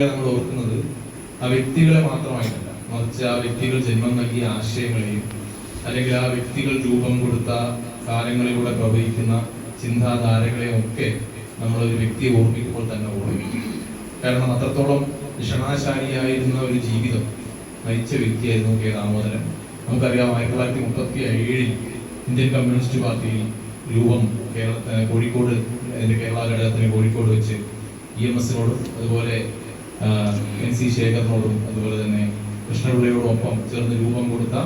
നമ്മൾ ഓർക്കുന്നത് ആ വ്യക്തികളെ മാത്രമായിട്ടല്ല. മറിച്ച് ആ വ്യക്തികൾ ജന്മം നൽകിയ ആശയങ്ങളെയും അല്ലെങ്കിൽ ആ വ്യക്തികൾ രൂപം കൊടുത്ത കാലങ്ങളിലൂടെ പ്രവഹിക്കുന്ന ചിന്താധാരകളെയും ഒക്കെ നമ്മൾ ഒരു വ്യക്തിയെ ഓർമ്മിക്കുമ്പോൾ തന്നെ ഓർമ്മിക്കും. കാരണം അത്രത്തോളം ക്ഷണാശാലിയായിരുന്ന ഒരു ജീവിതം നയിച്ച വ്യക്തിയായിരുന്നു കെ ദാമോദരൻ. നമുക്കറിയാം ആയിരത്തി തൊള്ളായിരത്തി മുപ്പത്തി ഏഴിൽ ഇന്ത്യൻ കമ്മ്യൂണിസ്റ്റ് പാർട്ടിയിൽ രൂപം കേരള കോഴിക്കോട് അതിന്റെ കേരള ഘടകത്തിന് കോഴിക്കോട് വെച്ച് ഇ എം എസിനോടും അതുപോലെ എൻ സി ശേഖറിനോടും അതുപോലെ തന്നെ കൃഷ്ണപിള്ളയോടൊപ്പം ചേർന്ന് രൂപം കൊടുത്ത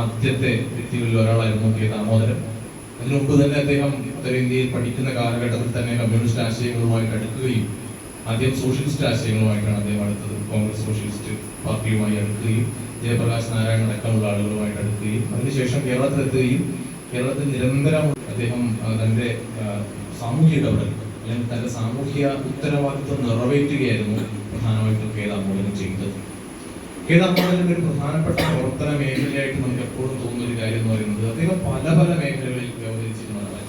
ആദ്യത്തെ വ്യക്തികളിൽ ഒരാളായിരുന്നു കെ ദാമോദരൻ. അതിനുമുമ്പ് തന്നെ അദ്ദേഹം ഉത്തരേന്ത്യയിൽ പഠിക്കുന്ന കാലഘട്ടത്തിൽ തന്നെ കമ്മ്യൂണിസ്റ്റ് ആശയങ്ങളുമായിട്ട് അടുക്കുകയും ആദ്യം സോഷ്യലിസ്റ്റ് ആശയങ്ങളുമായിട്ടാണ് അദ്ദേഹം അടുത്തത്. കോൺഗ്രസ് സോഷ്യലിസ്റ്റ് പാർട്ടിയുമായി അടുക്കുകയും ജയപ്രകാശ് നാരായണൻ അടക്കമുള്ള ആളുകളുമായിട്ട് അടുക്കുകയും അതിനുശേഷം കേരളത്തിലെത്തുകയും കേരളത്തിൽ നിരന്തരം അദ്ദേഹം തന്റെ സാമൂഹ്യ ഇടപെടൽ അല്ലെങ്കിൽ തന്റെ സാമൂഹ്യ ഉത്തരവാദിത്വം നിറവേറ്റുകയായിരുന്നു. പ്രധാനമായിട്ടും കെ ദാമോദരൻ ചെയ്തത്. കെ ദാമോദരന്റെ ഒരു പ്രധാനപ്പെട്ട പ്രവർത്തന മേഖലയായിട്ട് നമുക്ക് എപ്പോഴും തോന്നുന്ന ഒരു കാര്യം എന്ന് പറയുന്നത് അദ്ദേഹം പല പല മേഖലകളിൽ വ്യവഹരിച്ചിട്ടുള്ളതാണ്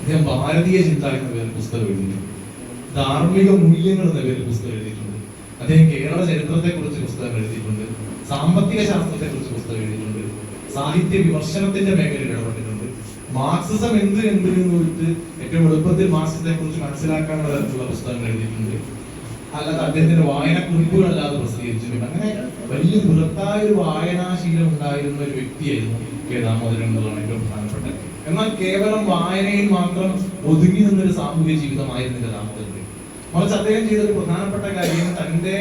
അദ്ദേഹം ഭാരതീയ ചിന്ത എന്ന പേരിൽ പുസ്തകം എഴുതിയിട്ടുണ്ട്. ധാർമ്മിക മൂല്യങ്ങൾ എന്ന പേരിൽ പുസ്തകം എഴുതിയിട്ടുണ്ട്. അദ്ദേഹം കേരള ചരിത്രത്തെ കുറിച്ച് പുസ്തകം എഴുതിയിട്ടുണ്ട്. സാമ്പത്തിക ശാസ്ത്രത്തെ കുറിച്ച് പുസ്തകം എഴുതിയിട്ടുണ്ട്. സാഹിത്യ വിമർശനത്തിന്റെ മേഖലയിൽ ഇടപെട്ടിട്ടുണ്ട്. മാർക്സിസം എന്ത് എന്ത് എന്ന് വെച്ചിട്ട് ഏറ്റവും എളുപ്പത്തിൽ മാർക്സിസത്തെ കുറിച്ച് മനസ്സിലാക്കാനുള്ള തരത്തിലുള്ള പുസ്തകങ്ങൾ എഴുതിയിട്ടുണ്ട്. അല്ലാതെ അദ്ദേഹത്തിന്റെ വായന അല്ലാതെ പ്രസിദ്ധീകരിച്ചിട്ടുണ്ട് അങ്ങനെ വലിയ ബൃഹത്തായ ഒരു വായനാശീലം ഉണ്ടായിരുന്ന ഒരു വ്യക്തിയായിരുന്നു കെ ദാമോദരൻ എന്നുള്ളതാണ് ഏറ്റവും പ്രധാനപ്പെട്ടത് എന്നാൽ കേവലം വായനയിൽ മാത്രം ഒതുങ്ങി നിന്നൊരു സാമൂഹ്യ ജീവിതമായിരുന്നില്ല ദാമോദരൻ. മറിച്ച് അദ്ദേഹം ചെയ്ത ഒരു പ്രധാനപ്പെട്ട കാര്യം തന്റെ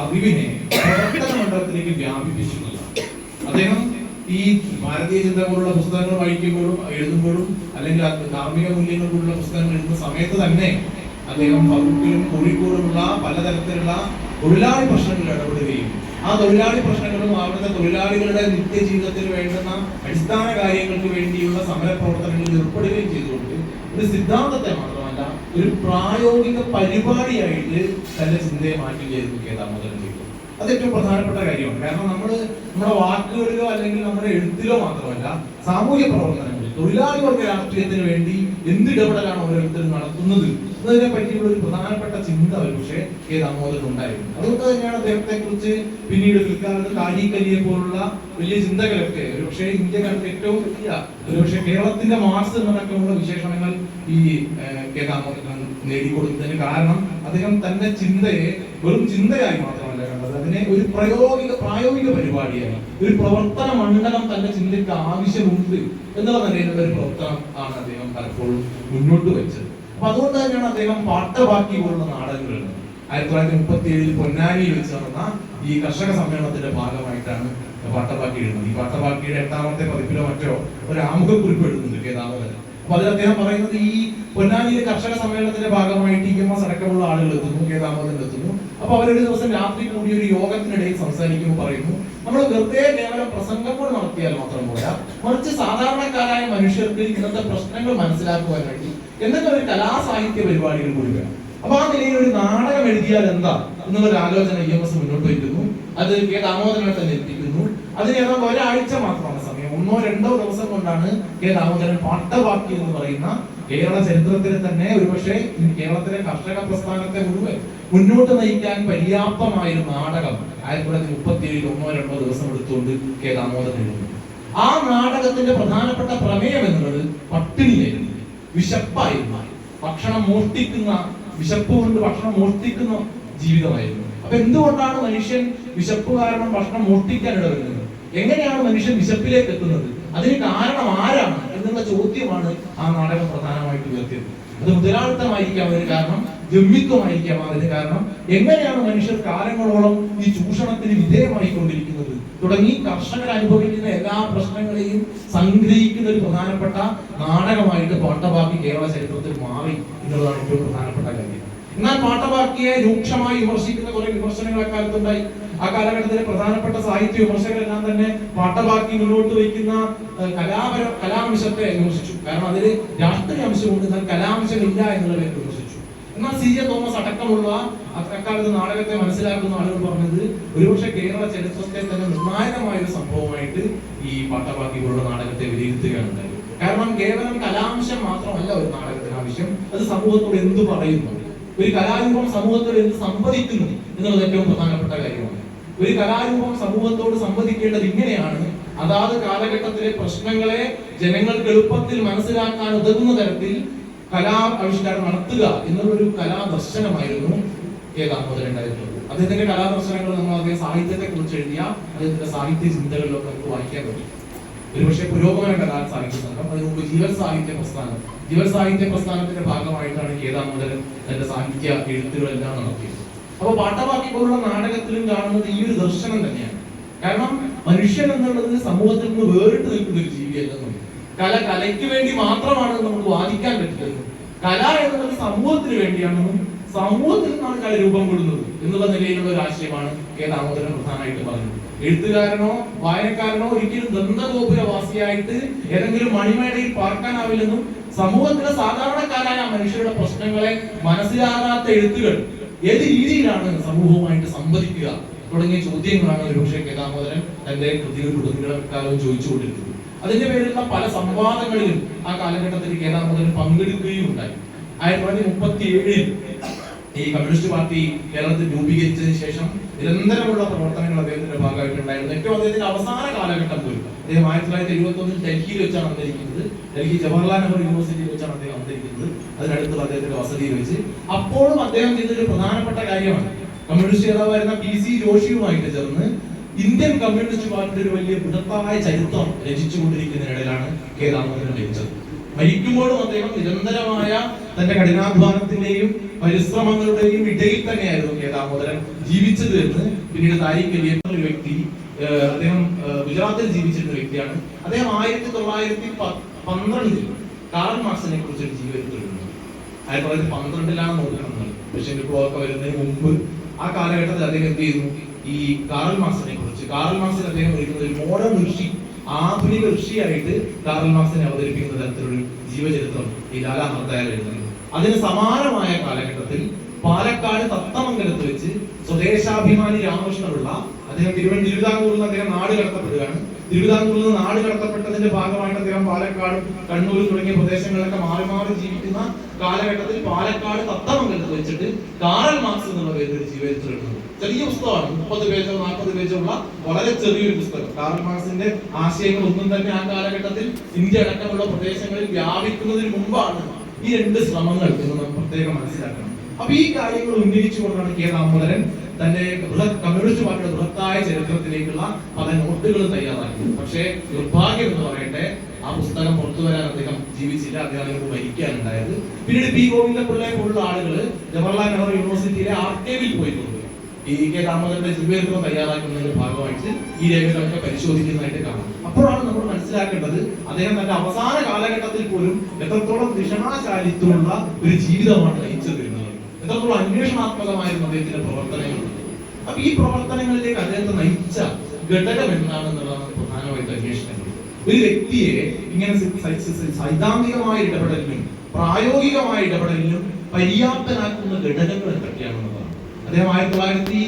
അറിവിനെ പ്രവർത്തന മണ്ഡലത്തിലേക്ക് വ്യാപിപ്പിച്ചു അദ്ദേഹം ഈ ഭാരതീയ ചിന്ത പോലുള്ള പുസ്തകങ്ങൾ വായിക്കുമ്പോഴും എഴുതുമ്പോഴും അല്ലെങ്കിൽ ധാർമ്മിക മൂല്യങ്ങൾ പോലുള്ള പുസ്തകങ്ങൾ എഴുതുന്ന സമയത്ത് തന്നെ അദ്ദേഹം വകുപ്പിലും കോഴിക്കോടുമുള്ള പലതരത്തിലുള്ള തൊഴിലാളി പ്രശ്നങ്ങളിൽ ഇടപെടുകയും ആ തൊഴിലാളി പ്രശ്നങ്ങളും അവരുടെ തൊഴിലാളികളുടെ നിത്യജീവിതത്തിൽ വേണ്ടുന്ന അടിസ്ഥാന കാര്യങ്ങൾക്ക് വേണ്ടിയുള്ള സമര പ്രവർത്തനങ്ങളിൽ ഏർപ്പെടുകയും ചെയ്തുകൊണ്ട് ഒരു സിദ്ധാന്തത്തെ മാത്രമല്ല ഒരു പ്രായോഗിക പരിപാടിയായിട്ട് തന്റെ ചിന്തയെ മാറ്റുകയായിരുന്നു കേതാമോദരൻ അത് ഏറ്റവും പ്രധാനപ്പെട്ട കാര്യമാണ്. കാരണം നമ്മൾ നമ്മുടെ വാക്കുകളിലോ അല്ലെങ്കിൽ നമ്മുടെ എഴുത്തിലോ മാത്രമല്ല സാമൂഹ്യ പ്രവർത്തനങ്ങളിൽ തൊഴിലാളി വർഗ രാഷ്ട്രീയത്തിന് വേണ്ടി എന്ത് ഇടപെടലാണ് ഓരോരുത്തരും നടത്തുന്നത് എന്നതിനെ പറ്റിയുള്ള ഒരു പ്രധാനപ്പെട്ട ചിന്ത പക്ഷേ കെ ദാമോദരൻ ഉണ്ടായിരുന്നു. അതുകൊണ്ട് തന്നെയാണ് അദ്ദേഹത്തെ കുറിച്ച് പിന്നീട് പിൽക്കാലത്ത് കാരിക്കലിയെ പോലുള്ള വലിയ ചിന്തകളൊക്കെ ഒരുപക്ഷെ കണ്ട ഏറ്റവും വലിയ ഒരുപക്ഷെ കേരളത്തിന്റെ മാർസ് എന്നടക്കമുള്ള വിശേഷണങ്ങൾ ഈ കെ ദാമോദരൻ നേടിക്കൊടുത്തതിന് കാരണം അദ്ദേഹം തന്റെ ചിന്തയെ വെറും ചിന്തയായി കണ്ടത് അതിനെ ഒരു പ്രയോഗിക പ്രായോഗിക പരിപാടിയായി. ഒരു പ്രവർത്തന മണ്ഡലം തന്റെ ചിന്തയ്ക്ക് ആവശ്യമുണ്ട് എന്നുള്ള നിലയിലുള്ള ഒരു പ്രവർത്തനം ആണ് അദ്ദേഹം പലപ്പോഴും മുന്നോട്ട് വെച്ചത്. അപ്പൊ അതുകൊണ്ട് തന്നെയാണ് അദ്ദേഹം പാട്ടബാക്കി പോലുള്ള നാടകങ്ങൾ ആയിരത്തി തൊള്ളായിരത്തി മുപ്പത്തി ഏഴിൽ പൊന്നാനിയിൽ വെച്ച് നടന്ന ഈ കർഷക സമ്മേളനത്തിന്റെ ഭാഗമായിട്ടാണ് പാട്ടബാക്കി എഴുതുന്നത് ഈ പാട്ടബാക്കിയുടെ എട്ടാമത്തെ പതിപ്പിലോ മറ്റോ ഒരു ആമുഖക്കുറിപ്പ് എഴുതുന്നുണ്ട് കെ ദാമോദരൻ അപ്പൊ അതിൽ അദ്ദേഹം പറയുന്നത് ഈ പൊന്നാനിയിലെ കർഷക സമ്മേളനത്തിന്റെ ഭാഗമായിട്ട് ഇ എം എസ് അടക്കമുള്ള ആളുകൾ എത്തുന്നു കെ എത്തുന്നു. അപ്പൊ അവരൊരു ദിവസം രാത്രി കൂടി ഒരു യോഗത്തിനിടയിൽ സംസാരിക്കുമ്പോൾ പറയുന്നു നമ്മൾ വെറുതെ കേവലം പ്രസംഗങ്ങൾ നടത്തിയാൽ മാത്രം പോരാ. മറിച്ച് സാധാരണക്കാരായ മനുഷ്യർക്ക് ഇന്നത്തെ പ്രശ്നങ്ങൾ മനസ്സിലാക്കുവാൻ വേണ്ടി എന്തൊക്കെ ഒരു കലാസാഹിത്യ പരിപാടികൾ കൂടി വേണം. അപ്പൊ ആ നിലയിൽ ഒരു നാടകം എഴുതിയാൽ എന്താ? എന്നുള്ളൊരു ആലോചന ഇ എം എസ് മുന്നോട്ട് വയ്ക്കുന്നു. അത് കെ ദാമോദരനെ തന്നെ എത്തിക്കുന്നു. അതിന് ഒരാഴ്ച മാത്രമാണ് സമയം. ഒന്നോ രണ്ടോ ദിവസം കൊണ്ടാണ് കെ ദാമോദരൻ പാട്ടവാക്കി എന്ന് പറയുന്ന കേരള ചരിത്രത്തിന് തന്നെ ഒരുപക്ഷെ കേരളത്തിലെ കർഷക പ്രസ്ഥാനത്തെ മുഴുവൻ മുന്നോട്ട് നയിക്കാൻ പര്യാപ്തമായ ഒരു നാടകം ആയിരത്തി തൊള്ളായിരത്തി മുപ്പത്തി ഏഴിൽ ഒന്നോ രണ്ടോ ദിവസം എടുത്തുകൊണ്ട് കെ ദാമോദരൻ എഴുതുന്നു. ആ നാടകത്തിന്റെ പ്രധാനപ്പെട്ട പ്രമേയം എന്നുള്ളത് പട്ടിണിയായിരുന്നു വിശപ്പായിരുന്നു. ഭക്ഷണം മോഷ്ടിക്കുന്ന വിശപ്പ് കൊണ്ട് ഭക്ഷണം മോഷ്ടിക്കുന്ന ജീവിതമായിരുന്നു. അപ്പൊ എന്തുകൊണ്ടാണ് മനുഷ്യൻ വിശപ്പ് കാരണം ഭക്ഷണം മോഷ്ടിക്കാൻ ഇടവരുന്നത്? എങ്ങനെയാണ് മനുഷ്യൻ വിശപ്പിലേക്ക് എത്തുന്നത്? അതിന് കാരണം ആരാണ് എന്നുള്ള ചോദ്യമാണ് ആ നാടകം പ്രധാനമായിട്ട് ഉയർത്തിയത്. അത് മുതലാളിത്തമായിരിക്കാം അതിന് കാരണം ജമ്മിത്വമായിരിക്കാം അതിന് കാരണം. എങ്ങനെയാണ് മനുഷ്യർ കാലങ്ങളോളം ഈ ചൂഷണത്തിന് വിധേയമായി കൊണ്ടിരിക്കുന്നത് തുടങ്ങി കർഷകർ അനുഭവിക്കുന്ന എല്ലാ പ്രശ്നങ്ങളെയും സംഗ്രഹിക്കുന്ന ഒരു പ്രധാനപ്പെട്ട നാടകമായിട്ട് പാട്ടബാക്കി കേരള ചരിത്രത്തിൽ മാറി എന്നുള്ളതാണ് ഏറ്റവും പ്രധാനപ്പെട്ട കാര്യം. എന്നാൽ പാട്ടബാക്കിയെ രൂക്ഷമായി വിമർശിക്കുന്ന കുറെ വിമർശനങ്ങൾ അക്കാലത്തുണ്ടായി. ആ കാലഘട്ടത്തിലെ പ്രധാനപ്പെട്ട സാഹിത്യ വിമർശകരെല്ലാം തന്നെ പാട്ടബാക്കി മുന്നോട്ട് വയ്ക്കുന്ന കലാപര കലാംശത്തെ വിമർശിച്ചു. കാരണം അതിൽ രാഷ്ട്രീയ അംശമുണ്ട് എന്നാൽ കലാംശമില്ല എന്നുള്ളവരെ വിമർശിച്ചു. എന്നാൽ സി ജെ തോമസ് അടക്കമുള്ള അക്കാലത്ത് നാടകത്തെ മനസ്സിലാക്കുന്ന ആളുകൾ പറഞ്ഞത് ഒരുപക്ഷെ കേരള ചരിത്രത്തെ തന്നെ നിർണായകമായ ഒരു സംഭവമായിട്ട് ഈ പാട്ടബാക്കി പോലുള്ള നാടകത്തെ വിലയിരുത്തുകയാണ് കാരണം കേവലം കലാംശം മാത്രമല്ല ഒരു നാടകത്തിന് ആവശ്യം അത് സമൂഹത്തോട് എന്തു പറയുന്നു? ഒരു കലാരൂപം സമൂഹത്തോട് എന്ത് സംവദിക്കുന്നു എന്നുള്ളത് ഏറ്റവും പ്രധാനപ്പെട്ട കാര്യമാണ്. ഒരു കലാരൂപം സമൂഹത്തോട് സംവദിക്കേണ്ടത് ഇങ്ങനെയാണ്. അതാത് കാലഘട്ടത്തിലെ പ്രശ്നങ്ങളെ ജനങ്ങൾക്ക് എളുപ്പത്തിൽ മനസ്സിലാക്കാൻ ഉതകുന്ന തരത്തിൽ കലാ ആവിഷ്കാരം നടത്തുക എന്നുള്ളൊരു കലാദർശനമായിരുന്നു കെ ദാമോദരൻ ഉണ്ടായിരുന്നത് അദ്ദേഹത്തിന്റെ കലാദർശനങ്ങൾ നമ്മൾ അദ്ദേഹം സാഹിത്യത്തെ കുറിച്ച് എഴുതിയ അദ്ദേഹത്തിന്റെ സാഹിത്യ ചിന്തകളിലൊക്കെ നമുക്ക് വായിക്കാൻ പറ്റും. ഒരുപക്ഷെ പുരോഗമന കലാ സാഹിത്യ സംഘം അതിനു മുമ്പ് ജീവൻ സാഹിത്യ പ്രസ്ഥാനം. ജീവൻ സാഹിത്യ പ്രസ്ഥാനത്തിന്റെ ഭാഗമായിട്ടാണ് കെ ദാമോദരൻ തന്റെ സാഹിത്യ എഴുത്തുകളെല്ലാം നടത്തിയത്. അപ്പൊ പാട്ടവാക്കി പോലുള്ള നാടകത്തിലും കാണുന്നത് ഈ ഒരു ദർശനം തന്നെയാണ്. കാരണം മനുഷ്യൻ എന്നുള്ളത് സമൂഹത്തിൽ നിന്ന് വേറിട്ട് നിൽക്കുന്ന ഒരു ജീവിയല്ലെന്നും കല കലയ്ക്ക് വേണ്ടി മാത്രമാണ് നമുക്ക് വാദിക്കാൻ പറ്റുന്നത്. കല എന്നുള്ളത് സമൂഹത്തിന് വേണ്ടിയാണെന്നും സമൂഹത്തിൽ നിന്നാണ് കല രൂപം കൊള്ളുന്നത് എന്നുള്ള നിലയിലുള്ള ഒരു ആശയമാണ് കെ ദാമോദരൻ പ്രധാനമായിട്ട് പറഞ്ഞത്. എഴുത്തുകാരനോ വായനക്കാരനോ ഒരിക്കലും ദന്തഗോപുരവാസിയായിട്ട് ഏതെങ്കിലും മണിമേടയിൽ പാർക്കാനാവില്ലെന്നും സമൂഹത്തിലെ സാധാരണക്കാരായ മനുഷ്യരുടെ പ്രശ്നങ്ങളെ മനസ്സിലാകാത്ത എഴുത്തുകൾ ഏത് രീതിയിലാണ് സമൂഹവുമായിട്ട് സംവദിക്കുക തുടങ്ങിയ ചോദ്യങ്ങളാണ് ഒരുപക്ഷെ കെ ദാമോദരൻ തന്റെ കൃതികൾ കുടുംബക്കാലവും ചോദിച്ചുകൊണ്ടിരുന്നത് അതിന്റെ പേരിലുള്ള പല സംവാദങ്ങളിലും ആ കാലഘട്ടത്തിൽ കേരളം പങ്കെടുക്കുകയും ഉണ്ടായി ആയിരത്തി തൊള്ളായിരത്തി മുപ്പത്തി ഏഴിൽ ഈ കമ്മ്യൂണിസ്റ്റ് പാർട്ടി കേരളത്തിൽ രൂപീകരിച്ചതിന് ശേഷം നിരന്തരമുള്ള പ്രവർത്തനങ്ങൾ അദ്ദേഹത്തിന്റെ ഭാഗമായിട്ടുണ്ടായിരുന്നു. ഏറ്റവും അദ്ദേഹത്തിന്റെ അവസാന കാലഘട്ടം പോലും. അദ്ദേഹം ആയിരത്തി തൊള്ളായിരത്തി എഴുപത്തി ഒന്നിൽ ഡൽഹിയിൽ വെച്ചാണ് അന്തരിക്കുന്നത് ഡൽഹി ജവഹർലാൽ നെഹ്റു യൂണിവേഴ്സിറ്റിയിൽ വെച്ചാണ് അദ്ദേഹം അന്തരിക്കുന്നത് അതിനടുത്തുള്ള അദ്ദേഹത്തിന്റെ വസതിയിൽ വെച്ച്. അപ്പോഴും അദ്ദേഹം ചെയ്തൊരു പ്രധാനപ്പെട്ട കാര്യമാണ്. കമ്മ്യൂണിസ്റ്റ് നേതാവായിരുന്ന പി സി ജോഷിയുമായിട്ട് ചേർന്ന് ഇന്ത്യൻ കമ്മ്യൂണിസ്റ്റ് പാർട്ടിയുടെ ഒരു വലിയ ബൃഹത്തായ ചരിത്രം രചിച്ചുകൊണ്ടിരിക്കുന്നതിനിടയിലാണ് കെ രാമചന്ദ്രൻ ജനിച്ചത്. മരിക്കുമ്പോഴും അദ്ദേഹം നിരന്തരമായ തന്റെ കഠിനാധ്വാനത്തിന്റെയും പരിശ്രമങ്ങളുടെയും ഇടയിൽ തന്നെയായിരുന്നു കെ ദാമോദരൻ ജീവിച്ചത് എന്ന് പിന്നീട് താരിഖ് വ്യക്തി അദ്ദേഹം ഗുജറാത്തിൽ ജീവിച്ചിരുന്ന വ്യക്തിയാണ്. അദ്ദേഹം ആയിരത്തി തൊള്ളായിരത്തി പന്ത്രണ്ടിൽ കാറൽ മാർക്സിനെ കുറിച്ച് ഒരു ജീവചരിത്രമുണ്ട് ആയിരത്തി തൊള്ളായിരത്തി പന്ത്രണ്ടിലാണ് നോക്കുന്നത് പക്ഷേ വിപ്ലവമൊക്കെ വരുന്നതിന് മുമ്പ് ആ കാലഘട്ടത്തിൽ അദ്ദേഹം എന്ത് ചെയ്യുന്നു ഈ കാൾ മാർക്സിനെ കുറിച്ച് കാറൽ മാർക്സിന് അദ്ദേഹം വിളിക്കുന്നത് ഒരു മോഡേൺ ഋഷി ആധുനിക ഋഷിയായിട്ട് കാറൽ മാർക്സിനെ അവതരിപ്പിക്കുന്ന തരത്തിലൊരു ജീവചരിത്രം ഈ ലാലാ ഹർദയാൽ എഴുതുന്നത്. അതിന് സമാനമായ കാലഘട്ടത്തിൽ പാലക്കാട് തത്തമംഗലത്ത് വെച്ച് സ്വദേശാഭിമാനി രാമകൃഷ്ണപിള്ള അദ്ദേഹം തിരുവനന്തപുരം തിരുവിതാംകൂറിൽ നിന്ന് അദ്ദേഹം നാട് കടത്തപ്പെടുകയാണ്. തിരുവിതാംകൂറിൽ നിന്ന് നാട് കടത്തപ്പെട്ടതിന്റെ ഭാഗമായിട്ട് അദ്ദേഹം പാലക്കാട് കണ്ണൂർ തുടങ്ങിയ പ്രദേശങ്ങളിലൊക്കെ മാറി മാറി ജീവിക്കുന്ന കാലഘട്ടത്തിൽ പാലക്കാട് തത്തമംഗലത്ത് വെച്ചിട്ട് കാറൽ മാർക്സ് എന്നുള്ള പേരിൽ ഒരു ചെറിയ പുസ്തകമാണ്. മുപ്പത് പേജോ നാൽപ്പത് പേജോ ഉള്ള വളരെ ചെറിയൊരു പുസ്തകം. കാറൽ മാർക്സിന്റെ ആശയങ്ങൾ ഒന്നും തന്നെ ആ കാലഘട്ടത്തിൽ ഇന്ത്യ അടക്കമുള്ള പ്രദേശങ്ങളിൽ വ്യാപിക്കുന്നതിന് മുമ്പാണ് ഈ രണ്ട് ശ്രമങ്ങൾ എന്ന് പ്രത്യേകം മനസ്സിലാക്കണം. അപ്പൊ ഈ കാര്യങ്ങൾ ഉന്നയിച്ചുകൊണ്ടാണ് കെ ദാമോദരൻ തന്റെ കമ്മ്യൂണിസ്റ്റ് പാർട്ടിയുടെ ബൃഹത്തായ ചരിത്രത്തിലേക്കുള്ള പല നോട്ടുകൾ തയ്യാറാക്കി പക്ഷേ നിർഭാഗ്യം എന്ന് പറയട്ടെ ആ പുസ്തകം പുറത്തു വരാൻ അദ്ദേഹം ജീവിച്ചില്ല അദ്ദേഹം അതിനോട് മരിക്കാനുണ്ടായത്. പിന്നീട് പി ഗോവിന്ദപിള്ളയെ പോലുള്ള ആളുകൾ ജവഹർലാൽ നെഹ്റു യൂണിവേഴ്സിറ്റിയിലെ ആർക്കേവിൽ പോയിട്ടുണ്ട് ഈ കെ ദാമോദരന്റെ ജീവചരിത്രം തയ്യാറാക്കുന്നതിന്റെ ഭാഗമായിട്ട് ഈ രേഖകളൊക്കെ പരിശോധിക്കുന്നതായിട്ട് കാണാം. അപ്പോഴാണ് നമ്മൾ മനസ്സിലാക്കേണ്ടത് അദ്ദേഹം തന്റെ അവസാന കാലഘട്ടത്തിൽ പോലും എത്രത്തോളം നിഷണാചാരിത്വമുള്ള ഒരു ജീവിതമാണ് നയിച്ചു എന്നുള്ളത് എത്രത്തോളം അന്വേഷണാത്മകമായിരുന്നു അദ്ദേഹത്തിന്റെ പ്രവർത്തനങ്ങൾ. അപ്പൊ ഈ പ്രവർത്തനങ്ങളിലേക്ക് അദ്ദേഹത്തെ നയിച്ച ഘടകം എന്താണെന്നുള്ളതാണ് പ്രധാനമായിട്ട് അന്വേഷിക്കേണ്ടത് ഒരു വ്യക്തിയെ ഇങ്ങനെ സൈദ്ധാന്തികമായ ഇടപെടലിനും പ്രായോഗികമായ ഇടപെടലിനും പര്യാപ്തനാക്കുന്ന ഘടകങ്ങൾ എന്തൊക്കെയാണെന്നുള്ളതാണ് അദ്ദേഹം ആയിരത്തി തൊള്ളായിരത്തി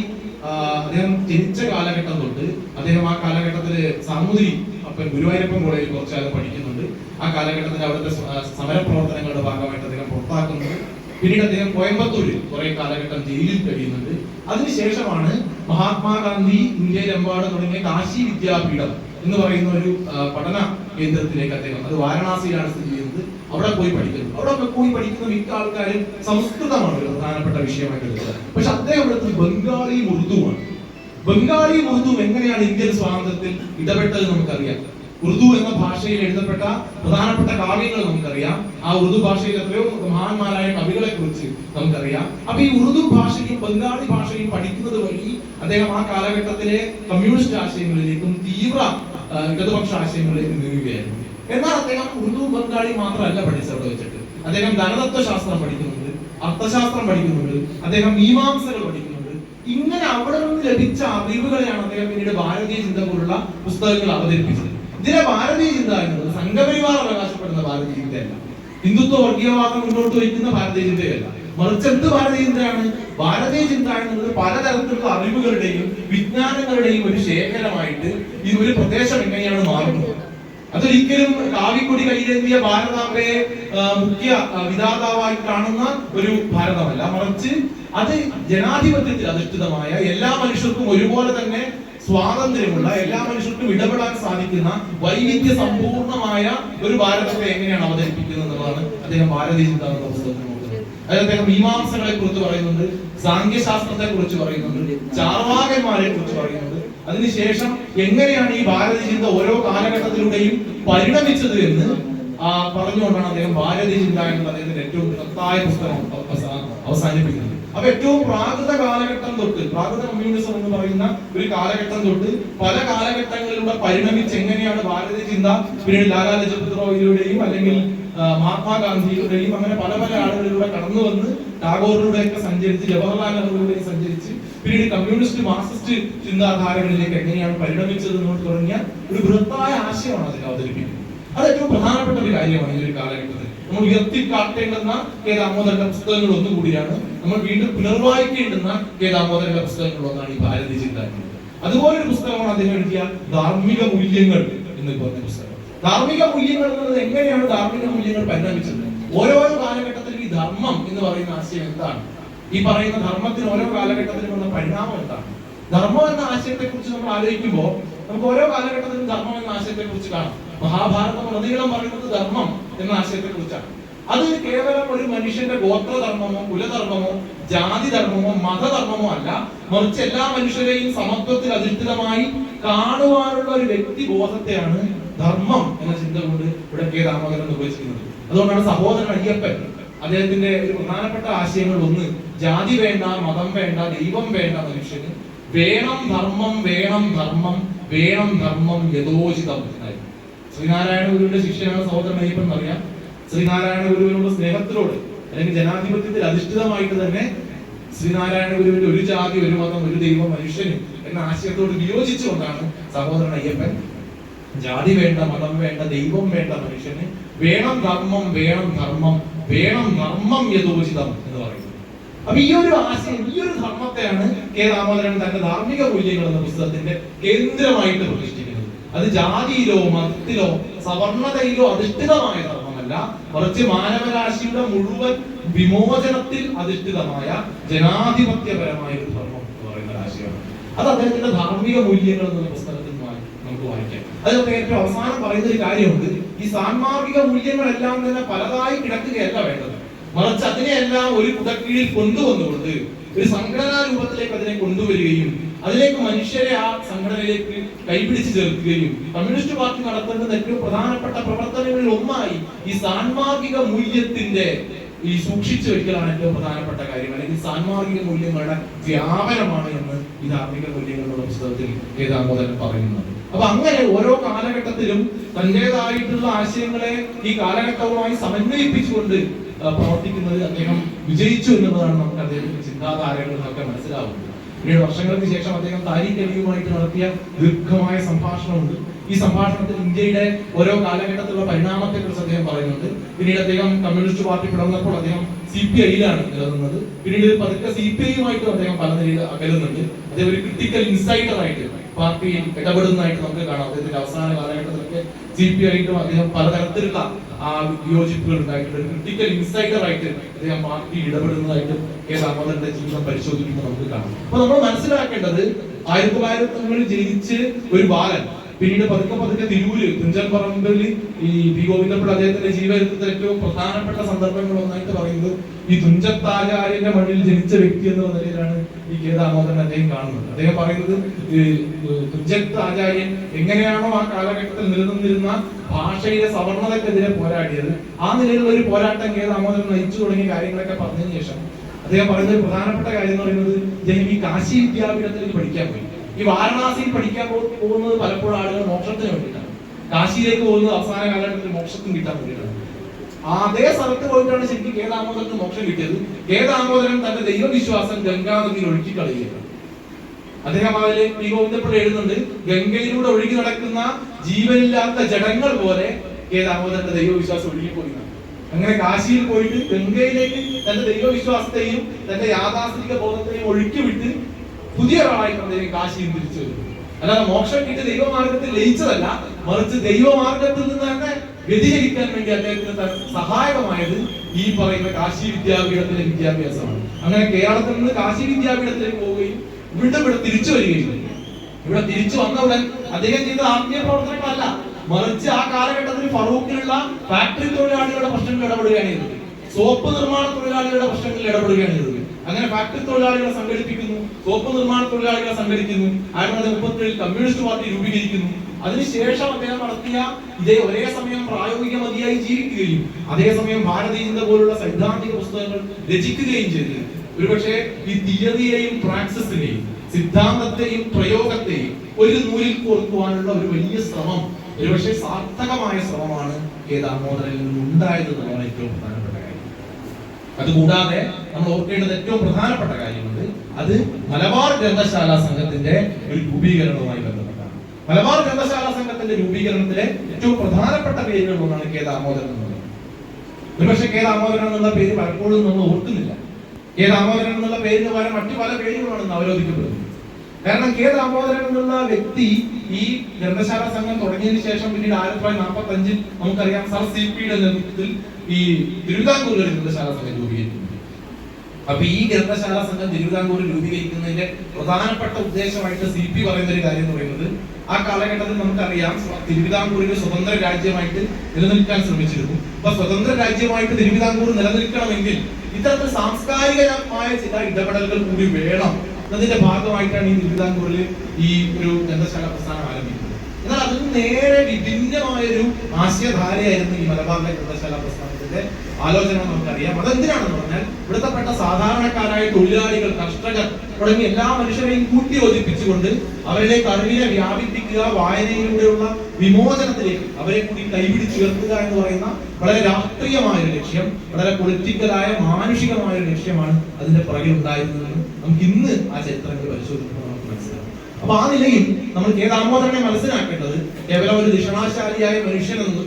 അദ്ദേഹം ജനിച്ച കാലഘട്ടം തൊട്ട് അദ്ദേഹം ആ കാലഘട്ടത്തിൽ സാമൂതിരി അപ്പം ഗുരുവായൂരപ്പൻ കോളേജിൽ കുറച്ചുകാലം പഠിക്കുന്നുണ്ട്. ആ കാലഘട്ടത്തിൽ അവിടുത്തെ സമര പ്രവർത്തനങ്ങളുടെ ഭാഗമായിട്ട് അദ്ദേഹം പുറത്താക്കുന്നത് പിന്നീട് അദ്ദേഹം കോയമ്പത്തൂരിൽ കുറെ കാലഘട്ടം ജയിലിൽ കഴിയുന്നുണ്ട്. അതിനുശേഷമാണ് മഹാത്മാഗാന്ധി ഇന്ത്യയിലെമ്പാട് തുടങ്ങിയ കാശി വിദ്യാപീഠം എന്ന് പറയുന്ന ഒരു പഠന കേന്ദ്രത്തിലേക്ക് അദ്ദേഹം അത് വാരണാസിയിലാണ് സ്ഥിതി അവിടെ പോയി പഠിക്കുന്നു. അവിടെ പോയി പഠിക്കുന്ന മിക്ക ആൾക്കാരും സംസ്കൃതമാണ് പ്രധാനപ്പെട്ട വിഷയമായിട്ട് എടുത്തത് പക്ഷെ അദ്ദേഹം എടുത്തത് ബംഗാളി ഉറുദുവാണ് ബംഗാളി ഉറുദു എങ്ങനെയാണ് ഇന്ത്യൻ സ്വാതന്ത്ര്യത്തിൽ ഇടപെട്ടത് നമുക്കറിയാം. ഉറുദു എന്ന ഭാഷയിൽ എഴുതപ്പെട്ട പ്രധാനപ്പെട്ട കാവ്യങ്ങൾ നമുക്കറിയാം. ആ ഉറുദു ഭാഷയിൽ എത്രയോ മഹാന്മാരായ കവികളെ കുറിച്ച് നമുക്കറിയാം. അപ്പൊ ഈ ഉറുദു ഭാഷയും ബംഗാളി ഭാഷയും പഠിക്കുന്നത് വഴി അദ്ദേഹം ആ കാലഘട്ടത്തിലെ കമ്മ്യൂണിസ്റ്റ് ആശയങ്ങളിലേക്കും തീവ്ര ഇടതുപക്ഷ ആശയങ്ങളിലേക്കും നീങ്ങുകയായിരുന്നു. എന്നാൽ അദ്ദേഹം ഉറുദു ബംഗാളി മാത്രമല്ല പഠിച്ചത് അവിടെ വെച്ചിട്ട്. അദ്ദേഹം ധനതത്വശാസ്ത്രം പഠിക്കുന്നുണ്ട് അർത്ഥശാസ്ത്രം പഠിക്കുന്നുണ്ട് അദ്ദേഹം മീമാംസകൾ പഠിക്കുന്നുണ്ട്. ഇങ്ങനെ അവിടെ നിന്ന് ലഭിച്ച അറിവുകളെയാണ് അദ്ദേഹം പിന്നീട് ഭാരതീയ ചിന്ത പോലുള്ള പുസ്തകങ്ങൾ അവതരിപ്പിച്ചത്. ഇതിലെ ഭാരതീയ ചിന്ത എന്നത് സംഘപരിവാർ അവകാശപ്പെടുന്ന ഭാരതീയ ചിന്തയല്ല. ഹിന്ദുത്വ വർഗീയവാദം മുന്നോട്ട് വയ്ക്കുന്ന ഭാരതീയ ചിന്തയല്ല. മറിച്ച് എന്ത് ഭാരതീയ ചിന്തയാണ്? ഭാരതീയ ചിന്ത എന്നുള്ളത് പലതരത്തിലുള്ള അറിവുകളുടെയും വിജ്ഞാനങ്ങളുടെയും ഒരു ശേഖരമായിട്ട് ഈ ഒരു പ്രദേശം എങ്ങനെയാണ് മാറുന്നത്? അതൊരിക്കലും കാവിക്കൊടി കയ്യിലെത്തിയ ഭാരതാംബയെ മുഖ്യ വിധാതാവായി കാണുന്ന ഒരു ഭാരതമല്ല. മറിച്ച് അത് ജനാധിപത്യത്തിൽ അധിഷ്ഠിതമായ എല്ലാ മനുഷ്യർക്കും ഒരുപോലെ തന്നെ സ്വാതന്ത്ര്യമുള്ള എല്ലാ മനുഷ്യർക്കും ഇടപെടാൻ സാധിക്കുന്ന വൈവിധ്യ സമ്പൂർണമായ ഒരു ഭാരതത്തെ എങ്ങനെയാണ് അവതരിപ്പിക്കുന്നത് എന്നുള്ളതാണ് അദ്ദേഹം ഭാരതീയ ചിന്ത പുസ്തകത്തിൽ അതിൽ അദ്ദേഹം മീമാംസകളെ കുറിച്ച് പറയുന്നുണ്ട് സാങ്കേശാസ്ത്രത്തെ കുറിച്ച് പറയുന്നുണ്ട് ചാർവാകന്മാരെ കുറിച്ച് പറയുന്നുണ്ട്. അതിനുശേഷം എങ്ങനെയാണ് ഈ ഭാരതീയ ചിന്ത ഓരോ കാലഘട്ടത്തിലൂടെയും പരിണമിച്ചത് എന്ന് പറഞ്ഞുകൊണ്ടാണ് അദ്ദേഹം ഭാരതീയ ചിന്ത എന്ന് അദ്ദേഹത്തിന്റെ ഏറ്റവും കൃത്തായ പുസ്തകം അവസാ- അവസാനിപ്പിക്കുന്നത്. അപ്പൊ ഏറ്റവും പ്രാകൃത കാലഘട്ടം തൊട്ട് പ്രാകൃത കമ്മ്യൂണിസം എന്ന് പറയുന്ന ഒരു കാലഘട്ടം തൊട്ട് പല കാലഘട്ടങ്ങളിലൂടെ പരിണമിച്ച് എങ്ങനെയാണ് ഭാരതീയ ചിന്ത പിന്നീട് ലാലാ ലജപത് റോയിലൂടെയും അല്ലെങ്കിൽ മഹാത്മാഗാന്ധിയുടെയും അങ്ങനെ പല പല ആളുകളിലൂടെ കടന്നു വന്ന് ടാഗോറിലൂടെയൊക്കെ സഞ്ചരിച്ച് ജവഹർലാൽ നെഹ്റുവിലൂടെയും സഞ്ചരിച്ച് പിന്നീട് കമ്മ്യൂണിസ്റ്റ് മാർക്സിസ്റ്റ് ചിന്താധാരകളിലേക്ക് എങ്ങനെയാണ് പരിണമിച്ചത് എന്ന് തുടങ്ങിയ ഒരു ബൃഹത്തായ ആശയമാണ് അതിൽ അവതരിപ്പിക്കുന്നത്. അത് ഏറ്റവും പ്രധാനപ്പെട്ട ഒരു കാര്യമാണ് ഈ ഒരു കാലഘട്ടത്തിൽ. നമ്മൾ ഉയർത്തിക്കാട്ടേണ്ടുന്ന കെ ദാമോദരന്റെ പുസ്തകങ്ങൾ ഒന്നുകൂടിയാണ് നമ്മൾ വീണ്ടും പുനർവായിക്കേണ്ടുന്ന കെ ദാമോദരന്റെ പുസ്തകങ്ങൾ ഒന്നാണ് ഈ ഭാരതി ചിന്ത എന്നത്. അതുപോലെ ഒരു പുസ്തകമാണ് അദ്ദേഹം എഴുതിയ ധാർമ്മിക മൂല്യങ്ങൾ എന്ന് പറഞ്ഞ പുസ്തകം. ധാർമ്മിക മൂല്യങ്ങൾ എന്നുള്ളത് എങ്ങനെയാണ് ധാർമ്മിക മൂല്യങ്ങൾ പരിണമിച്ചത്? ഓരോരോ കാലഘട്ടത്തിലും ഈ ധർമ്മം എന്ന് പറയുന്ന ആശയം എന്താണ്? ഈ പറയുന്ന ധർമ്മത്തിന് ഓരോ കാലഘട്ടത്തിലും വന്ന പരിണാമം എന്താണ്? ധർമ്മം എന്ന ആശയത്തെ കുറിച്ച് നമ്മൾ ആലോചിക്കുമ്പോൾ നമുക്ക് ഓരോ കാലഘട്ടത്തിലും ധർമ്മം എന്ന ആശയത്തെ കുറിച്ച് കാണാം. മഹാഭാരതം ഉടനീളം പറയുന്നത് ധർമ്മം എന്ന ആശയത്തെ കുറിച്ചാണ് അത് കേവലം ഒരു മനുഷ്യന്റെ ഗോത്രധർമ്മമോ കുലധർമ്മമോ ജാതി ധർമ്മമോ മതധർമ്മമോ അല്ല. മറിച്ച് എല്ലാ മനുഷ്യരെയും സമത്വത്തിൽ അധിഷ്ഠിതമായി കാണുവാനുള്ള ഒരു വ്യക്തി ബോധത്തെയാണ് ധർമ്മം എന്ന ചിന്ത കൊണ്ട് ഇവിടെ കെ രാമകരൻ നിർവചിക്കുന്നത്. അതുകൊണ്ടാണ് സഹോദരൻ അയ്യപ്പൻ അദ്ദേഹത്തിന്റെ ഒരു പ്രധാനപ്പെട്ട ആശയങ്ങൾ ഒന്ന് ജാതി വേണ്ട മതം വേണ്ട ദൈവം വേണ്ട മനുഷ്യന് വേണം ധർമ്മം വേണം ധർമ്മം വേണം ധർമ്മം യഥോചിതം എന്നായി ശ്രീനാരായണ ഗുരുവിന്റെ ശിഷ്യനാണ് സഹോദരൻ അയ്യപ്പൻ അറിയാം ശ്രീനാരായണ ഗുരുവിനോട് സ്നേഹത്തിലോട് അല്ലെങ്കിൽ ജനാധിപത്യത്തിൽ അധിഷ്ഠിതമായിട്ട് തന്നെ ശ്രീനാരായണ ഗുരുവിന്റെ ഒരു ജാതി ഒരു മതം ഒരു ദൈവം മനുഷ്യന് എന്ന ആശയത്തോട് വിയോജിച്ചുകൊണ്ടാണ് സഹോദരൻ അയ്യപ്പൻ ജാതി വേണ്ട മതം വേണ്ട ദൈവം വേണ്ട മനുഷ്യന് വേണം ധർമ്മം വേണം ധർമ്മം വേണം ധർമ്മം യഥോചിതം എന്ന് പറയുന്നത്. അപ്പൊ ഈ ഒരു ആശയം ഈ ഒരു ധർമ്മത്തെയാണ് കെ രാമോദരൻ തന്റെ ധാർമ്മിക മൂല്യങ്ങൾ എന്ന പുസ്തകത്തിന്റെ കേന്ദ്രമായിട്ട് പ്രതിഷ്ഠിക്കുന്നത്. അത് ജാതിയിലോ മതത്തിലോ സവർണതയിലോ അധിഷ്ഠിതമായ ധർമ്മമല്ല. മറിച്ച് മാനവരാശിയുടെ മുഴുവൻ വിമോചനത്തിൽ അധിഷ്ഠിതമായ ജനാധിപത്യപരമായ ഒരു ധർമ്മം എന്ന് പറയുന്ന ആശയമാണ്. അത് അദ്ദേഹത്തിന്റെ ധാർമ്മിക മൂല്യങ്ങൾ എന്ന പുസ്തകത്തിൽ നമുക്ക് വായിക്കാം. അദ്ദേഹം ഏറ്റവും അവസാനം പറയുന്ന ഒരു കാര്യമുണ്ട്. ഈ സാൻമാർഗിക മൂല്യങ്ങളെല്ലാം തന്നെ പലതായി കിടക്കുകയല്ല വേണ്ടത്. മറിച്ച് അതിനെയെല്ലാം ഒരു കുടക്കീഴിൽ കൊണ്ടുവന്നുകൊണ്ട് ഒരു സംഘടനാ രൂപത്തിലേക്ക് അതിനെ കൊണ്ടുവരികയും അതിലേക്ക് മനുഷ്യരെ ആ സംഘടനയിലേക്ക് കൈപിടിച്ച് ചേർക്കുകയും കമ്മ്യൂണിസ്റ്റ് പാർട്ടി നടത്തേണ്ടുന്ന ഏറ്റവും പ്രധാനപ്പെട്ട പ്രവർത്തനങ്ങളിൽ ഒന്നായി ഈ സാൻമാർഗിക മൂല്യത്തിന്റെ ഈ സൂക്ഷിച്ചു വെക്കലാണ് ഏറ്റവും പ്രധാനപ്പെട്ട കാര്യം അല്ലെങ്കിൽ സാൻമാർഗിക മൂല്യങ്ങളുടെ വ്യാപനമാണ് എന്ന് ഈ ധാർമ്മിക മൂല്യങ്ങളുടെ പുസ്തകത്തിൽ ഏതാമോദൻ പറയുന്നത് അപ്പൊ അങ്ങനെ ഓരോ കാലഘട്ടത്തിലും തന്റേതായിട്ടുള്ള ആശയങ്ങളെ ഈ കാലഘട്ടവുമായി സമന്വയിപ്പിച്ചുകൊണ്ട് പ്രവർത്തിക്കുന്നത് അദ്ദേഹം വിജയിച്ചു എന്നുള്ളതാണ് നമുക്ക് അദ്ദേഹത്തിന്റെ ചിന്താധാരകൾ നമുക്ക് മനസ്സിലാവുന്നത്. പിന്നീട് വർഷങ്ങൾക്ക് ശേഷം അദ്ദേഹം താരിഖ് അലിയുമായിട്ട് നടത്തിയ ദീർഘമായ സംഭാഷണമുണ്ട്. ഈ സംഭാഷണത്തിൽ ഇന്ത്യയുടെ ഓരോ കാലഘട്ടത്തിലുള്ള പരിണാമത്തെ കുറിച്ച് അദ്ദേഹം പറയുന്നുണ്ട്. പിന്നീട് അദ്ദേഹം കമ്മ്യൂണിസ്റ്റ് പാർട്ടി പിളർന്നപ്പോൾ അദ്ദേഹം സി പി ഐയിലാണ് നിലനിന്നത്. പിന്നീട് പതുക്കെ സി പി ഐയുമായിട്ടും അദ്ദേഹം പല നിലയിൽ അകലുന്നുണ്ട്. അദ്ദേഹം ഒരു ക്രിട്ടിക്കൽ ഇൻസൈഡർ ആയിട്ട് പാർട്ടിയിൽ ഇടപെടുന്നതായിട്ട് നമുക്ക് കാണാം. അദ്ദേഹത്തിന്റെ അവസാന കാലഘട്ടത്തിലൊക്കെ സി പി ഐയിട്ടും അദ്ദേഹം പലതരത്തിലുള്ള ആ വിയോജിപ്പുകൾ ഉണ്ടായിട്ടുണ്ട് ക്രിട്ടിക്കൽ ഇൻസൈഡർ ആയിട്ട് അദ്ദേഹം പാർട്ടി ഇടപെടുന്നതായിട്ട് കെ ദാമോദരന്റെ ജീവിതം പരിശോധിക്കുമ്പോൾ നമുക്ക് കാണാം. അപ്പൊ നമ്മൾ മനസ്സിലാക്കേണ്ടത് ആയിരത്തി തൊള്ളായിരത്തി ജനിച്ച് ഒരു ബാലൻ പിന്നീട് പതുക്കെ പതുക്കെ തിരൂര് തുഞ്ചൻ പറമ്പിൽ ഈ പി ഗോവിന്ദപ്പിള്ള അദ്ദേഹത്തിന്റെ ജീവചരിത്രത്തിൽ ഏറ്റവും പ്രധാനപ്പെട്ട സന്ദർഭങ്ങൾ ഒന്നായിട്ട് പറയുന്നത് ഈ തുഞ്ചത്താചാര്യന്റെ മണ്ണിൽ ജനിച്ച വ്യക്തി എന്ന നിലയിലാണ് ഈ കെ ദാമോദരൻ അദ്ദേഹം കാണുന്നത്. അദ്ദേഹം പറയുന്നത് തുഞ്ചത്ത് ആചാര്യൻ എങ്ങനെയാണോ ആ കാലഘട്ടത്തിൽ നിലനിന്നിരുന്ന ഭാഷയിലെ സവർണതക്കെതിരെ പോരാടിയത് ആ നിലയിലുള്ള ഒരു പോരാട്ടം കെ ദാമോദരൻ നയിച്ചു തുടങ്ങിയ കാര്യങ്ങളൊക്കെ പറഞ്ഞതിന് ശേഷം അദ്ദേഹം പറയുന്ന ഒരു പ്രധാനപ്പെട്ട കാര്യം എന്ന് പറയുന്നത് അദ്ദേഹം ഈ കാശി വിദ്യാപീഠത്തിൽ പഠിക്കാൻ പോയി. ഈ വാരണാസിയിൽ പഠിക്കാൻ പോകുന്നത് പലപ്പോഴും ആളുകൾ മോക്ഷത്തിന് വേണ്ടിയിട്ടാണ്. കാശിയിലേക്ക് പോകുന്നത് അവസാന കാലഘട്ടത്തിൽ മോക്ഷത്തിന് കിട്ടാൻ വേണ്ടിയിട്ടാണ്. അതേ സ്ഥലത്ത് പോയിട്ടാണ് ശരിക്കും കെ മോക്ഷം കിട്ടിയത്. കെ ദാമോദരൻ തന്റെ ദൈവവിശ്വാസം ഗംഗാനദിയിൽ ഒഴുക്കി കളയുകയാണ്. അദ്ദേഹം അതിൽ പി ഗോവിന്ദപ്പിള്ള എഴുതുന്നുണ്ട് ഗംഗയിലൂടെ ഒഴുകി നടക്കുന്ന ജീവനില്ലാത്ത ജടങ്ങൾ പോലെ കെ ദാമോദരന്റെ ദൈവവിശ്വാസം ഒഴുകിപ്പോയി. അങ്ങനെ കാശിയിൽ പോയിട്ട് ഗംഗയിലേക്ക് തന്റെ ദൈവവിശ്വാസത്തെയും തന്റെ യാഥാസ്ഥിക ബോധത്തെയും ഒഴുക്കി വിട്ട് പുതിയ ഒരാളായി അദ്ദേഹം കാശിയും തിരിച്ചു വരും അല്ലാതെ മോക്ഷം കിട്ടി ദൈവമാർഗത്തിൽ ലയിച്ചതല്ല മറിച്ച് ദൈവമാർഗത്തിൽ നിന്ന് തന്നെ വ്യതിചരിക്കാൻ വേണ്ടി അദ്ദേഹത്തിന് സഹായകമായത് ഈ പറയുന്ന കാശി വിദ്യാപീഠത്തിലെ വിദ്യാഭ്യാസമാണ്. അങ്ങനെ കേരളത്തിൽ നിന്ന് കാശി വിദ്യാപീഠത്തിലേക്ക് പോവുകയും വീണ്ടും ഇവിടെ തിരിച്ചു വരികയും. ഇവിടെ തിരിച്ചു വന്ന ഉടൻ അദ്ദേഹം ചെയ്ത ആത്മീയ പ്രവർത്തനങ്ങളല്ല മറിച്ച് ആ കാലഘട്ടത്തിൽ ഫറൂഖിലുള്ള ഫാക്ടറി തൊഴിലാളികളുടെ പ്രശ്നങ്ങൾ ഇടപെടുകയാണ് ചെയ്തത്. സോപ്പ് നിർമ്മാണ തൊഴിലാളികളുടെ പ്രശ്നങ്ങളിൽ ഇടപെടുകയാണ് ചെയ്തത്. അങ്ങനെ ഫാക്ടറി തൊഴിലാളികളെ സംഘടിപ്പിക്കുന്നു സോപ്പ് നിർമ്മാണ തൊഴിലാളികളെ സംഘടിക്കുന്നു. ആയിരത്തി തൊള്ളായിരത്തി മുപ്പത്തിയേഴിൽ കമ്മ്യൂണിസ്റ്റ് പാർട്ടി രൂപീകരിക്കുന്നു. അതിനുശേഷം അദ്ദേഹം നടത്തിയ ഇതേ ഒരേ സമയം പ്രായോഗിക മതിയായി ജീവിക്കുകയും അതേസമയം ഭാരതീയ ചിന്ത പോലുള്ള സൈദ്ധാന്തിക പുസ്തകങ്ങൾ രചിക്കുകയും ചെയ്തു. ഒരുപക്ഷെ ഈ തിയറിയെയും പ്രാക്സിസിനെയും സിദ്ധാന്തത്തെയും പ്രയോഗത്തെയും ഒരു നൂലിൽ കോർക്കുവാനുള്ള ഒരു വലിയ ശ്രമം ഒരുപക്ഷെ സാർത്ഥകമായ ശ്രമമാണ് കെ ദാമോദരനിൽ നിന്നും ഉണ്ടായത് എന്നുള്ളതാണ് ഏറ്റവും പ്രധാനപ്പെട്ട കാര്യം. അതുകൂടാതെ നമ്മൾ ഓർക്കേണ്ടത് ഏറ്റവും പ്രധാനപ്പെട്ട കാര്യമുണ്ട് അത് മലബാർ ഗ്രന്ഥശാല സംഘത്തിന്റെ ഒരു രൂപീകരണവുമായി ബന്ധപ്പെട്ടാണ്. മലബാർ ഗ്രന്ഥശാല സംഘത്തിന്റെ രൂപീകരണത്തിലെ ഏറ്റവും പ്രധാനപ്പെട്ട പേരുകളിൽ ഒന്നാണ് കെ ദാമോദരൻ എന്നുള്ളത് ഒരുപക്ഷെ കെ ദാമോദരൻ എന്നുള്ള പേര് പലപ്പോഴും നമ്മൾ ഓർക്കുന്നില്ല. കെ ദാമോദരൻ എന്നുള്ള പേരിന് പകരം മറ്റു പല പേരുകളാണ് ഇന്ന് അവരോധിക്കപ്പെടുന്നത് കാരണം കെ ദാമോദരൻ എന്നുള്ള വ്യക്തി ഈ ഗ്രന്ഥശാല സംഘം തുടങ്ങിയതിന് ശേഷം പിന്നീട് ആയിരത്തി തൊള്ളായിരത്തി നാൽപ്പത്തി അഞ്ചിൽ നമുക്കറിയാം സർ സി പിയുടെ നേതൃത്വത്തിൽ ഈ തിരുവിതാംകൂർ ഗ്രന്ഥശാല സംഘം രൂപീകരിക്കുന്നു. അപ്പൊ ഈ ഗ്രന്ഥശാല സംഘം തിരുവിതാംകൂറിൽ രൂപീകരിക്കുന്നതിന്റെ പ്രധാനപ്പെട്ട ഉദ്ദേശമായിട്ട് സി പി പറയുന്ന ഒരു കാര്യം എന്ന് പറയുന്നത് ആ കാലഘട്ടത്തിൽ നമുക്കറിയാം തിരുവിതാംകൂറിന് സ്വതന്ത്ര രാജ്യമായിട്ട് നിലനിൽക്കാൻ ശ്രമിച്ചിരുന്നു. അപ്പൊ സ്വതന്ത്ര രാജ്യമായിട്ട് തിരുവിതാംകൂർ നിലനിൽക്കണമെങ്കിൽ ഇത്തരത്തിൽ സാംസ്കാരികമായ ചില ഇടപെടലുകൾ കൂടി വേണം. എന്നതിന്റെ ഭാഗമായിട്ടാണ് ഈ തിരുവിതാംകൂറിൽ ഈ ഒരു ഗ്രന്ഥശാല പ്രസ്ഥാനം ആരംഭിക്കുന്നത്. എന്നാൽ അതിന് നേരെ വിഭിന്നമായ ഒരു ആശയധാരയായിരുന്നു ഈ മലബാറിലെ ഗ്രന്ഥശാല പ്രസ്ഥാനത്തിന്റെ ആലോചന നമുക്കറിയാം. അതെന്തിനാണെന്ന് പറഞ്ഞാൽ ഇവിടുത്തെപ്പെട്ട സാധാരണക്കാരായ തൊഴിലാളികൾ കർഷകർ തുടങ്ങി എല്ലാ മനുഷ്യരെയും കൂട്ടി യോജിപ്പിച്ചുകൊണ്ട് അവരുടെ അറിവിനെ വ്യാപിപ്പിക്കുക വായനയിലൂടെയുള്ള വിമോചനത്തിലേക്ക് അവരെ കൂടി കൈപിടിച്ചുയർത്തുക എന്ന് പറയുന്ന വളരെ രാഷ്ട്രീയമായ ഒരു ലക്ഷ്യം വളരെ പൊളിറ്റിക്കലായ മാനുഷികമായ ഒരു ലക്ഷ്യമാണ് അതിന്റെ പുറകിൽ ഉണ്ടായിരുന്നതെന്ന് നമുക്ക് ഇന്ന് ആ ചരിത്രങ്ങൾ മനസ്സിലാവും അപ്പൊ ആ നിലയിൽ നമ്മൾ കെ ദാമോദരനെ മനസ്സിലാക്കേണ്ടത്? കേവലം ഒരു ദിഷണാശാലിയായ മനുഷ്യൻ എന്ന്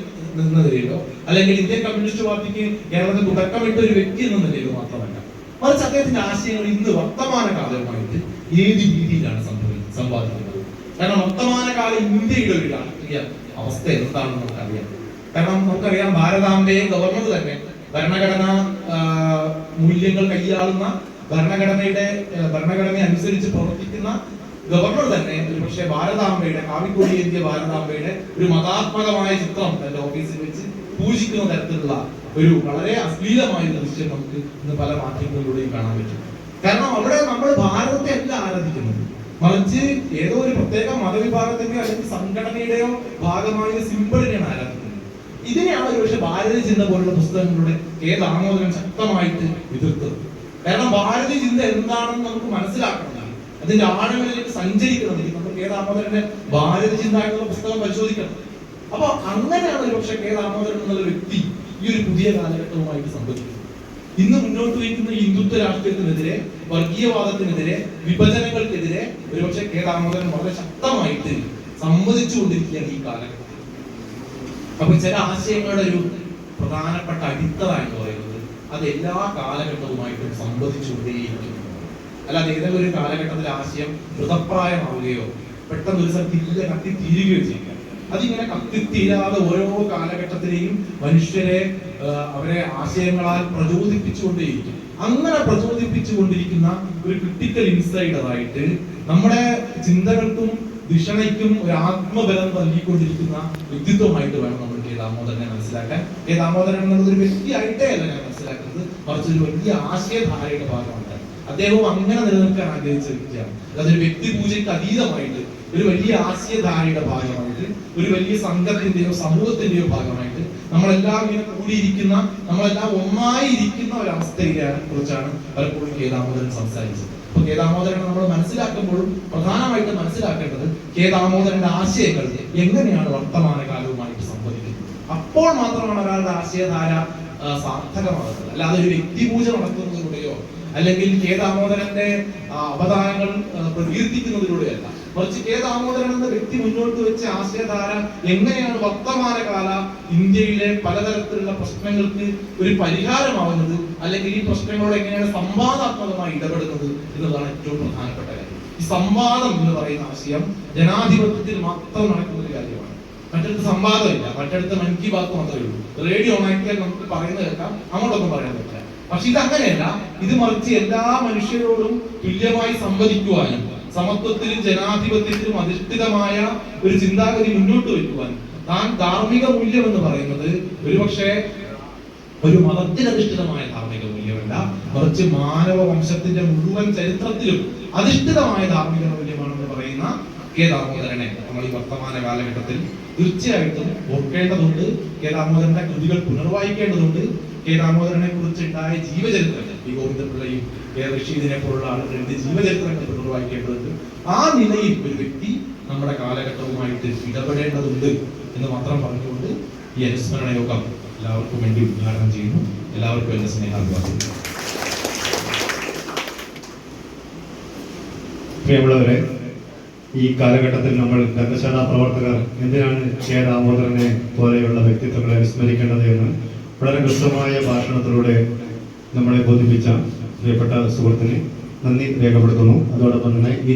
നിലയിലോ അല്ലെങ്കിൽ ഇന്ത്യൻ കമ്മ്യൂണിസ്റ്റ് പാർട്ടിക്ക് കേരളത്തിൽ തുടക്കമിട്ട ഒരു വ്യക്തി എന്ന നിലയിലോ മാത്രമല്ല. മറിച്ച് അദ്ദേഹത്തിന്റെ ആശയങ്ങൾ ഇന്ന് വർത്തമാന കാലവുമായിട്ട് ഏത് രീതിയിലാണ് സംഭവിക്കുന്നത് സമ്പാദിക്കുന്നത് കാരണം വർത്തമാനകാല ഇന്ത്യയുടെ ഒരു രാഷ്ട്രീയ അവസ്ഥ എന്താണെന്ന് നമുക്കറിയാം. കാരണം നമുക്കറിയാം ഭാരതാംബയെ ഗവർണർ തന്നെ ഭരണഘടന മൂല്യങ്ങൾ കൈയാളുന്ന ഭരണഘടനയുടെ ഭരണഘടന അനുസരിച്ച് പ്രവർത്തിക്കുന്ന ഗവർണർ തന്നെ ഒരുപക്ഷെ ഭാരതാംബയുടെ കാവിക്കോടി എത്തിയ ഭാരതാംബയുടെ ഒരു മതാത്മകമായ ചിത്രം തന്റെ ഓഫീസിൽ വെച്ച് പൂജിക്കുന്ന തരത്തിലുള്ള ഒരു വളരെ അശ്ലീലമായ ഒരു ദൃശ്യം നമുക്ക് ഇന്ന് പല മാധ്യമങ്ങളിലൂടെയും കാണാൻ പറ്റും. കാരണം അവിടെ നമ്മൾ ഭാരതത്തെ അല്ല ആരാധിക്കുന്നത്. മറിച്ച് ഏതോ ഒരു പ്രത്യേക മതവിഭാഗത്തിന്റെയോ അല്ലെങ്കിൽ സംഘടനയുടെയോ ഭാഗമായ ഒരു സിമ്പിളിനെയാണ് ആരാധിക്കുന്നത്. ഇതിനെയാണ് ഒരുപക്ഷെ ഭാരത ചിന്ത പോലുള്ള പുസ്തകങ്ങളുടെ ഏത് ശക്തമായിട്ട് എതിർത്തത്. കാരണം ഭാരതീയ ചിന്ത എന്താണെന്ന് നമുക്ക് മനസ്സിലാക്കണമെങ്കിൽ അതിന്റെ ആഴങ്ങളിലേക്ക് സഞ്ചരിക്കണമെങ്കിൽ നമ്മൾ കെ ദാമോദരന്റെ ഭാരത ചിന്ത എന്നുള്ള പുസ്തകം പരിശോധിക്കണം. അപ്പൊ അങ്ങനെയാണ് ഒരു പക്ഷെ കെ ദാമോദരൻ എന്നുള്ള വ്യക്തി ഈ ഒരു പുതിയ കാലഘട്ടവുമായിട്ട് സംബന്ധിക്കുന്നത് ഇന്ന് മുന്നോട്ട് വയ്ക്കുന്ന ഹിന്ദുത്വ രാഷ്ട്രീയത്തിനെതിരെ വർഗീയവാദത്തിനെതിരെ വിഭജനങ്ങൾക്കെതിരെ ഒരുപക്ഷെ കെ ദാമോദരൻ വളരെ ശക്തമായിട്ട് സമ്മതിച്ചുകൊണ്ടിരിക്കുകയാണ് ഈ കാലഘട്ടത്തിൽ. അപ്പൊ ചില ആശയങ്ങളുടെ ഒരു പ്രധാനപ്പെട്ട അടിത്തറ എന്ന് പറയുന്നത് അത് എല്ലാ കാലഘട്ടവുമായിട്ടും സംവദിച്ചുകൊണ്ടേയിരിക്കുന്നു. അല്ലാതെ ഏതെങ്കിലും ഒരു കാലഘട്ടത്തിൽ ആശയം മൃതപ്രായമാവുകയോ പെട്ടെന്ന് ഒരു സ്ഥലത്ത് ഇല്ല കത്തിത്തീരുകയോ ചെയ്യുക അതിങ്ങനെ കത്തിത്തീരാതെ ഓരോ കാലഘട്ടത്തിലെയും മനുഷ്യരെ അവരെ ആശയങ്ങളാൽ പ്രചോദിപ്പിച്ചുകൊണ്ടേയിരിക്കും. അങ്ങനെ പ്രചോദിപ്പിച്ചുകൊണ്ടിരിക്കുന്ന ഒരു ക്രിട്ടിക്കൽ ഇൻസൈഡറായിട്ട് നമ്മുടെ ചിന്തകൾക്കും ദിഷണയ്ക്കും ഒരു ആത്മബലം നൽകിക്കൊണ്ടിരിക്കുന്ന വ്യക്തിത്വമായിട്ട് വേണം നമ്മൾ കെ. ദാമോദരനെ മനസ്സിലാക്കാൻ. കെ. ദാമോദരൻ എന്നുള്ളത് ഒരു വ്യക്തിയായിട്ടേ അല്ല ഞാൻ മനസ്സിലാക്കുന്നത്. മറിച്ച് ഒരു വലിയ ആശയധാരയുടെ ഭാഗമാണ്. അദ്ദേഹവും അങ്ങനെ നിലനിൽക്കാൻ ആഗ്രഹിച്ച വ്യക്തിയാണ്. അതൊരു വ്യക്തി പൂജയ്ക്ക് അതീതമായിട്ട് ഒരു വലിയ ആശയധാരയുടെ ഭാഗമായിട്ട് ഒരു വലിയ സംഘത്തിന്റെയോ സമൂഹത്തിന്റെയോ ഭാഗമായിട്ട് നമ്മളെല്ലാം ഇങ്ങനെ കൂടിയിരിക്കുന്ന നമ്മളെല്ലാം ഒന്നായി ഇരിക്കുന്ന ഒരു കുറിച്ചാണ് പലപ്പോഴും കേദാമോദരൻ സംസാരിച്ചത്. അപ്പൊ കേദാമോദരൻ നമ്മൾ മനസ്സിലാക്കുമ്പോഴും പ്രധാനമായിട്ട് മനസ്സിലാക്കേണ്ടത് കേദാമോദരന്റെ ആശയങ്ങൾ എങ്ങനെയാണ് വർത്തമാനകാലവുമായിട്ട് സംവദിക്കുന്നത്. അപ്പോൾ മാത്രമാണ് ഒരാളുടെ ആശയധാര സാർത്ഥകമാകുന്നത്. അല്ലാതെ ഒരു വ്യക്തിപൂജ നടത്തുന്നതിലൂടെയോ അല്ലെങ്കിൽ കെ ദാമോദരന്റെ അവതാരങ്ങൾ പ്രകീർത്തിക്കുന്നതിലൂടെയല്ല. മറിച്ച് കെ ദാമോദരൻ എന്ന വ്യക്തി മുന്നോട്ട് വെച്ച ആശയധാര എങ്ങനെയാണ് വർത്തമാനകാല ഇന്ത്യയിലെ പലതരത്തിലുള്ള പ്രശ്നങ്ങൾക്ക് ഒരു പരിഹാരമാവുന്നത് അല്ലെങ്കിൽ ഈ പ്രശ്നങ്ങളോട് എങ്ങനെയാണ് സംവാദാത്മകമായി ഇടപെടുന്നത് എന്നതാണ് ഏറ്റവും പ്രധാനപ്പെട്ട കാര്യം. ഈ സംവാദം എന്ന് പറയുന്ന ആശയം ജനാധിപത്യത്തിൽ മാത്രം നടക്കുന്ന ഒരു കാര്യമാണ്. മറ്റടുത്ത് സംവാദമില്ല. മറ്റടുത്ത് മൻ കി ബാത്ത് മാത്രമേ ഉള്ളൂ. റേഡിയോ ഓണാക്കിയാൽ നമുക്ക് പറയുന്നത് കേൾക്കാം. അങ്ങോട്ടൊന്നും പറയാൻ പക്ഷെ ഇത് അങ്ങനെയല്ല ഇത് മറിച്ച് എല്ലാ മനുഷ്യരോടും തുല്യമായി സംവദിക്കുവാനും സമത്വത്തിലും ജനാധിപത്യത്തിലും അധിഷ്ഠിതമായ ഒരു ചിന്താഗതി മുന്നോട്ട് വയ്ക്കുവാൻ താൻ ധാർമ്മിക മൂല്യം എന്ന് പറയുന്നത് ഒരുപക്ഷെ ഒരു മതത്തിലധിഷ്ഠിതമായ ധാർമ്മിക മൂല്യമല്ല. മറിച്ച് മാനവ വംശത്തിന്റെ മുഴുവൻ ചരിത്രത്തിലും അധിഷ്ഠിതമായ ധാർമ്മിക മൂല്യമാണെന്ന് പറയുന്ന കെ ദാമോദരനെ നമ്മൾ ഈ വർത്തമാന കാലഘട്ടത്തിൽ തീർച്ചയായിട്ടും ഓർക്കേണ്ടതുണ്ട്. കെ ദാമോദരന്റെ കൃതികൾ പുനർവായിക്കേണ്ടതുണ്ട്. കെ ദാമോദരനെ കുറിച്ച് ഉണ്ടായ ജീവചരിത്രങ്ങൾ പി ഗോവിന്ദപിള്ളയും കെ. റഷീദിനെ പോലുള്ള ആളുകളുടെ ജീവചരിത്രങ്ങൾ പുനർവായിക്കേണ്ടതുണ്ട് ആ നിലയിൽ ഒരു വ്യക്തി നമ്മുടെ കാലഘട്ടവുമായിട്ട് ഇടപെടേണ്ടതുണ്ട് എന്ന് മാത്രം പറഞ്ഞുകൊണ്ട് ഈ അനുസ്മരണ യോഗം എല്ലാവർക്കും വേണ്ടി ഉദ്ഘാടനം ചെയ്യുന്നു. എല്ലാവർക്കും എന്റെ സ്നേഹാഭിവാദം പ്രിയമുള്ളവരെ ഈ കാലഘട്ടത്തിൽ നമ്മൾ ഗ്രന്ഥശാല പ്രവർത്തകർ എന്തിനാണ് കെ ദാമോദരനെ പോലെയുള്ള വ്യക്തിത്വങ്ങളെ വിസ്മരിക്കേണ്ടത് എന്ന് വളരെ കൃത്യമായ ഭാഷണത്തിലൂടെ നമ്മളെ ബോധിപ്പിച്ച പ്രിയപ്പെട്ട സുഹൃത്തിനെ നന്ദി രേഖപ്പെടുത്തുന്നു. അതോടൊപ്പം തന്നെ ഈ